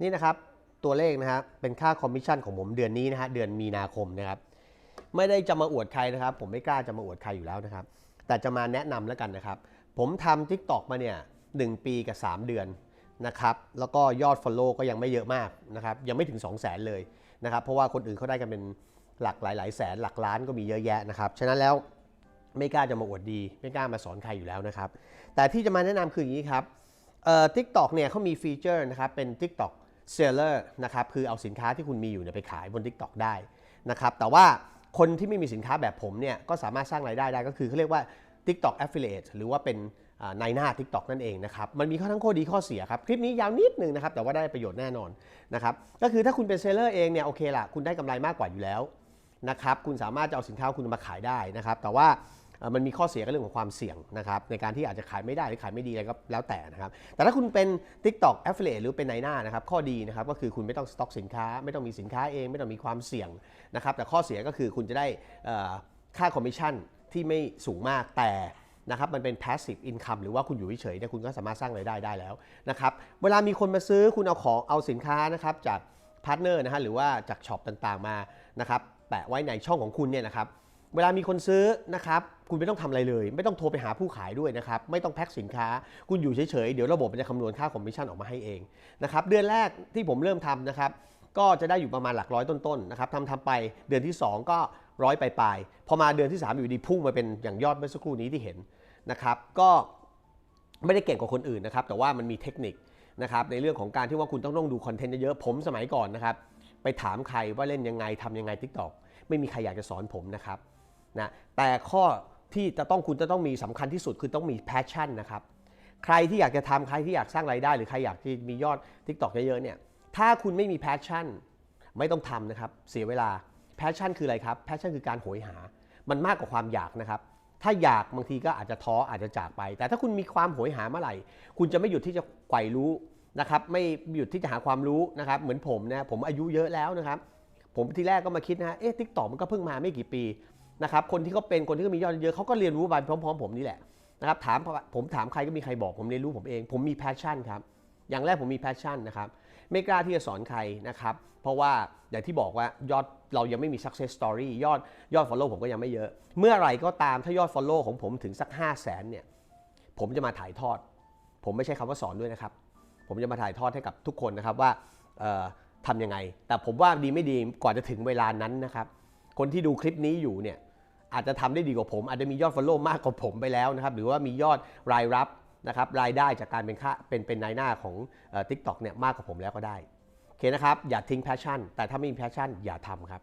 นี่นะครับตัวเลขนะฮะเป็นค่าคอมมิชชั่นของผมเดือนนี้นะฮะเดือนมีนาคมนะครับไม่ได้จะมาอวดใครนะครับ ผมไม่กล้าจะมาอวดใครอยู่แล้วนะครับ แต่จะมาแนะนำแล้วกันนะครับ ผมทำ Tik t o k มาเนี่ยหปีกับ 3 เดือนนะครับแล้วก็ยอด Follow ก็ยังไม่เยอะมากนะครับยังไม่ถึง 2 0 0 0 0 0เลยนะครับเพราะว่าคนอื่นเขาได้กันเป็นหลักหลายๆแสนหลักล้านก็มีเยอะแยะนะครับฉะนั้นแล้วไม่กล้าจะมาอวดดี ไม่กล้ามาสอนใครอยู่แล้วนะครับ แต่ที่จะมาแนะนำคืออย่างนี้ครับเอ่อ TikTok เนี่ยเขามีฟีเจอร์นะครับเป็น TikTok Seller นะครับคือเอาสินค้าที่คุณมีอยู่เนี่ยไปขายบน TikTok ได้นะครับแต่ว่าคนที่ไม่มีสินค้าแบบผมเนี่ยก็สามารถสร้างรายได้ได้ก็คือเขาเรียกว่า TikTok Affiliate หรือว่าเป็นอ่านายหน้า TikTok นั่นเองนะครับมันมีข้อทั้งข้อดีข้อเสียครับคลิปนี้ยาวนิดนึงนะครับแต่ว่าได้ประโยชน์แน่นอนนะครับก็คือถ้าคุณเป็นเซลเลอร์เองเนี่ยโอเคละคุณได้กำไรมากกว่าอยู่แล้วนะครับคุณสามารถจะเอาสินค้าคุณมาขายได้นะครับแต่ว่า มันมีข้อเสียก็เรื่องของความเสี่ยงนะครับในการที่อาจจะขายไม่ได้หรือขายไม่ดีอะไรก็แล้วแต่นะครับแต่ถ้าคุณเป็น TikTok Affiliate หรือเป็นนายหน้านะครับข้อดีนะครับก็คือคุณไม่ต้องสต็อกสินค้า ไม่ต้องมีสินค้าเอง ไม่ต้องมีความเสี่ยงนะครับแต่ข้อเสียก็คือคุณจะได้ค่าคอมมิชชั่นที่ไม่สูงมากแต่นะครับมันเป็น passive income หรือว่าคุณอยู่เฉยๆเนี่ยคุณก็สามารถสร้างรายได้ได้แล้วนะครับเวลามีคนมาซื้อคุณเอาของเอาสินค้านะครับจากพาร์ทเนอร์นะฮะหรือว่าจากช็อปต่างๆมานะครับแปะไว้ในช่องของคุณเนี่ยนะครับ เวลามีคนซื้อนะครับคุณไม่ต้องทำอะไรเลย ไม่ต้องโทรไปหาผู้ขายด้วยนะครับ ไม่ต้องแพ็คสินค้า คุณอยู่เฉยๆ เดี๋ยวระบบมันจะคำนวณค่าคอมมิชชั่นออกมาให้เองนะครับเดือนแรกที่ผมเริ่มทำนะครับก็จะได้อยู่ประมาณหลักร้อยต้นๆนะครับทำทำไปเดือนที่ 2 ก็ร้อยปลายๆพอมาเดือนที่ 3 อยู่ดีพุ่งมาเป็นอย่างยอดเมื่อสักครู่นี้ที่เห็นนะครับก็ไม่ได้เก่งกว่าคนอื่นนะครับแต่ว่ามันมีเทคนิคนะครับในเรื่องของการที่ว่าคุณต้องต้องดูคอนเทนต์เยอะๆผมสมัยก่อนนะครับไปถามใครว่าเล่นยังไงทำยังไง TikTok ไม่มีใครอยากจะสอนผมนะครับ นะแต่ข้อที่จะต้องคุณจะต้องมีสำคัญที่สุดคือต้องมี passion นะครับ ใครที่อยากจะทำใครที่อยากสร้างรายได้ หรือใครอยากที่มียอด TikTok เยอะๆเนี่ยถ้าคุณไม่มี passion ไม่ต้องทำนะครับ เสียเวลา passion คืออะไรครับ passion คือการโหยหา มันมากกว่าความอยากนะครับ ถ้าอยากบางทีก็อาจจะท้ออาจจะจากไป แต่ถ้าคุณมีความโหยหาเมื่อไหร่ คุณจะไม่หยุดที่จะไกวรู้นะครับ ไม่หยุดที่จะหาความรู้นะครับ เหมือนผมนะผมอายุเยอะแล้วนะครับ ผมทีแรกก็มาคิดนะเอ๊ะทิกตอกมันก็เพิ่งมาไม่กี่ปี นะครับคนที่เขาเป็นคนที่เขามียอดเยอะเขาก็เรียนรู้ไปพร้อม ๆ ผมนี่แหละนะครับถามผมถามใครก็มีใครบอกผมเรียนรู้ผมเอง ผมมีแพชชั่นครับอย่างแรกผมมีแพชชั่นนะครับไม่กล้าที่จะสอนใครนะครับเพราะว่าอย่างที่บอกว่ายอดเรายังไม่มี success story ยอดยอด follow ผมก็ยังไม่เยอะ เมื่อไหร่ก็ตามถ้ายอด follow ของผมถึงสัก 5 0 0แสนเนี่ยผมจะมาถ่ายทอด ผมไม่ใช่คำว่าสอนด้วยนะครับ ผมจะมาถ่ายทอดให้กับทุกคนนะครับว่าทำยังไง แต่ผมว่าดีไม่ดีกว่าจะถึงเวลานั้นนะครับคนที่ดูคลิปนี้อยู่เนี่ย อาจจะทำได้ดีกว่าผม อาจจะมียอดฟอลโล่มากกว่าผมไปแล้วนะครับ หรือว่ามียอดรายรับนะครับรายได้จากการเป็นค่าเป็นเป็นนายหน้าของทิกตอกเนี่ยมากกว่าผมแล้วก็ได้โอเคนะครับอย่าทิ้งแพชชั่น แต่ถ้าไม่มีแพชชั่นอย่าทำครับ